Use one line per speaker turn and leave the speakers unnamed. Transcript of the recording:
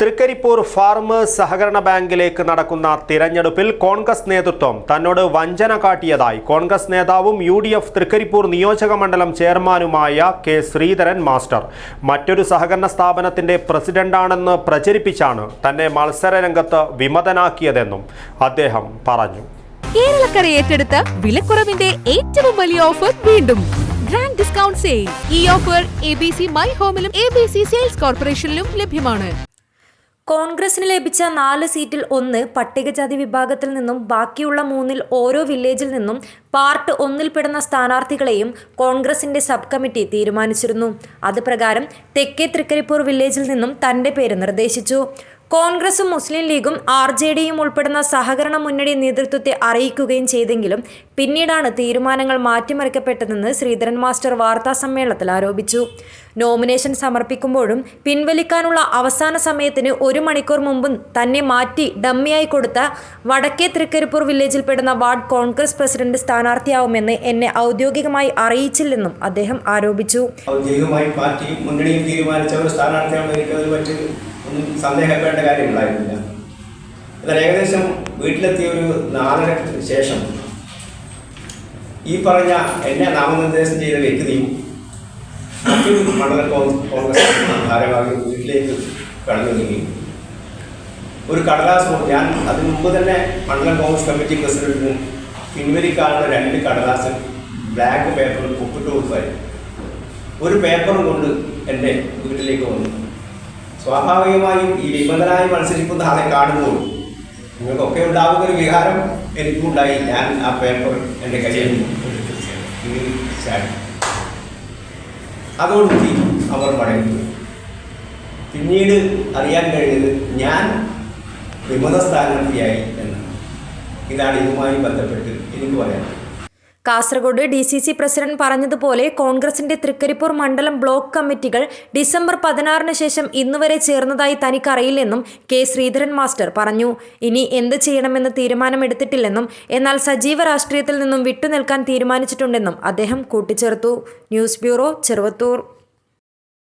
Trikaripur farmers സഹകരണ ബാങ്കിലേക്ക് നടക്കുന്ന തിരഞ്ഞെടുപ്പിൽ കോൺഗ്രസ് നേതൃത്വം തന്നോട് വഞ്ചന കാട്ടിയതായി. കോൺഗ്രസ് നേതാവും യു ഡി എഫ് തൃക്കരിപ്പൂർ നിയോജക മണ്ഡലം ചെയർമാനുമായ കെ ശ്രീധരൻ മാസ്റ്റർ. മറ്റൊരു സഹകരണ സ്ഥാപനത്തിന്റെ പ്രസിഡന്റാണെന്ന് പ്രചരിപ്പിച്ചാണ് തന്നെ മത്സരരംഗത്ത് വിമതനാക്കിയതെന്നും അദ്ദേഹം പറഞ്ഞു.
കേരളക്കര ഏറ്റെടുത്ത വിലക്കുറവിന്റെ ഏറ്റവും വലിയ ഓഫർ വീണ്ടും. ഗ്രാൻഡ് ഡിസ്കൗണ്ട് സെയിൽ ഈ offer A B C my ഹോമിലും A B C sales കോർപ്പറേഷനിലും ലഭ്യമാണ്.
കോൺഗ്രസിന് ലഭിച്ച നാല് സീറ്റിൽ ഒന്ന് പട്ടികജാതി വിഭാഗത്തിൽ നിന്നും ബാക്കിയുള്ള മൂന്നിൽ ഓരോ വില്ലേജിൽ നിന്നും പാർട്ട് ഒന്നിൽപ്പെടുന്ന സ്ഥാനാർത്ഥികളെയും കോൺഗ്രസിന്റെ സബ് കമ്മിറ്റി തീരുമാനിച്ചിരുന്നു. അത് പ്രകാരം തെക്കേ തൃക്കരിപ്പൂർ വില്ലേജിൽ നിന്നും തന്റെ പേര് നിർദ്ദേശിച്ചു. കോൺഗ്രസും മുസ്ലിം ലീഗും ആർ ജെ ഡിയും ഉൾപ്പെടുന്ന സഹകരണ മുന്നണി നേതൃത്വത്തെ അറിയിക്കുകയും ചെയ്തെങ്കിലും പിന്നീടാണ് തീരുമാനങ്ങൾ മാറ്റിമറിക്കപ്പെട്ടതെന്ന് ശ്രീധരൻ മാസ്റ്റർ വാർത്താ സമ്മേളനത്തിൽ ആരോപിച്ചു. നോമിനേഷൻ സമർപ്പിക്കുമ്പോഴും പിൻവലിക്കാനുള്ള അവസാന സമയത്തിന് ഒരു മണിക്കൂർ മുമ്പും തന്നെ മാറ്റി ഡമ്മിയായി കൊടുത്ത വടക്കേ തൃക്കരിപ്പൂർ വില്ലേജിൽപ്പെടുന്ന വാർഡ് കോൺഗ്രസ് പ്രസിഡന്റ് സ്ഥാനാർത്ഥിയാവുമെന്ന് എന്നെ ഔദ്യോഗികമായി അറിയിച്ചില്ലെന്നും അദ്ദേഹം ആരോപിച്ചു.
ഔദ്യോഗികമായി പാർട്ടി ഒന്നും സന്ദേഹപ്പെടേണ്ട കാര്യമുണ്ടായിരുന്നില്ല. എന്നാൽ ഏകദേശം വീട്ടിലെത്തിയ ഒരു നാലരക്ക് ശേഷം ഈ പറഞ്ഞ എന്നെ നാമനിർദ്ദേശം ചെയ്ത വ്യക്തിയും മറ്റൊരു മണ്ഡല കോൺഗ്രസ് ഭാരവാഹി വീട്ടിലേക്ക് കടന്നു വരികയും ഒരു കടലാസ് ഞാൻ അതിനു മുമ്പ് തന്നെ മണ്ഡല കോൺഗ്രസ് കമ്മിറ്റി പ്രസിഡന്റിന് പിൻവലിക്കാനുള്ള രണ്ട് കടലാസ് ബ്ലാക്ക് പേപ്പറിൽ ഒപ്പിട്ട് ഒരു പേപ്പറും കൊണ്ട് എന്റെ വീട്ടിലേക്ക് വന്നു. സ്വാഭാവികമായും ഈ വിമതനായി മത്സരിക്കുന്ന ആളെ കാണുമ്പോൾ നിങ്ങൾക്കൊക്കെ ഉണ്ടാകുന്ന ഒരു വികാരം എനിക്കുണ്ടായി. ഞാൻ ആ പേപ്പർ എന്റെ കയ്യിൽ അതോടുകൂടി അവർ മടങ്ങി. പിന്നീട് അറിയാൻ കഴിഞ്ഞത് ഞാൻ വിമത സ്ഥാനാർത്ഥിയായി എന്നാണ്. ഇതാണ് ഇതുമായി ബന്ധപ്പെട്ട് എനിക്ക് പറയാനുള്ളത്.
Kasaragod D C C president പറഞ്ഞതുപോലെ കോൺഗ്രസിന്റെ തൃക്കരിപ്പൂർ മണ്ഡലം ബ്ലോക്ക് കമ്മിറ്റികൾ ഡിസംബർ പതിനാറിന് ശേഷം ഇന്നുവരെ ചേർന്നതായി തനിക്കറിയില്ലെന്നും കെ ശ്രീധരൻ മാസ്റ്റർ പറഞ്ഞു. ഇനി എന്ത് ചെയ്യണമെന്ന് തീരുമാനമെടുത്തിട്ടില്ലെന്നും എന്നാൽ സജീവ രാഷ്ട്രീയത്തിൽ നിന്നും വിട്ടുനിൽക്കാൻ തീരുമാനിച്ചിട്ടുണ്ടെന്നും അദ്ദേഹം കൂട്ടിച്ചേർത്തു. News bureau Cheruvathur.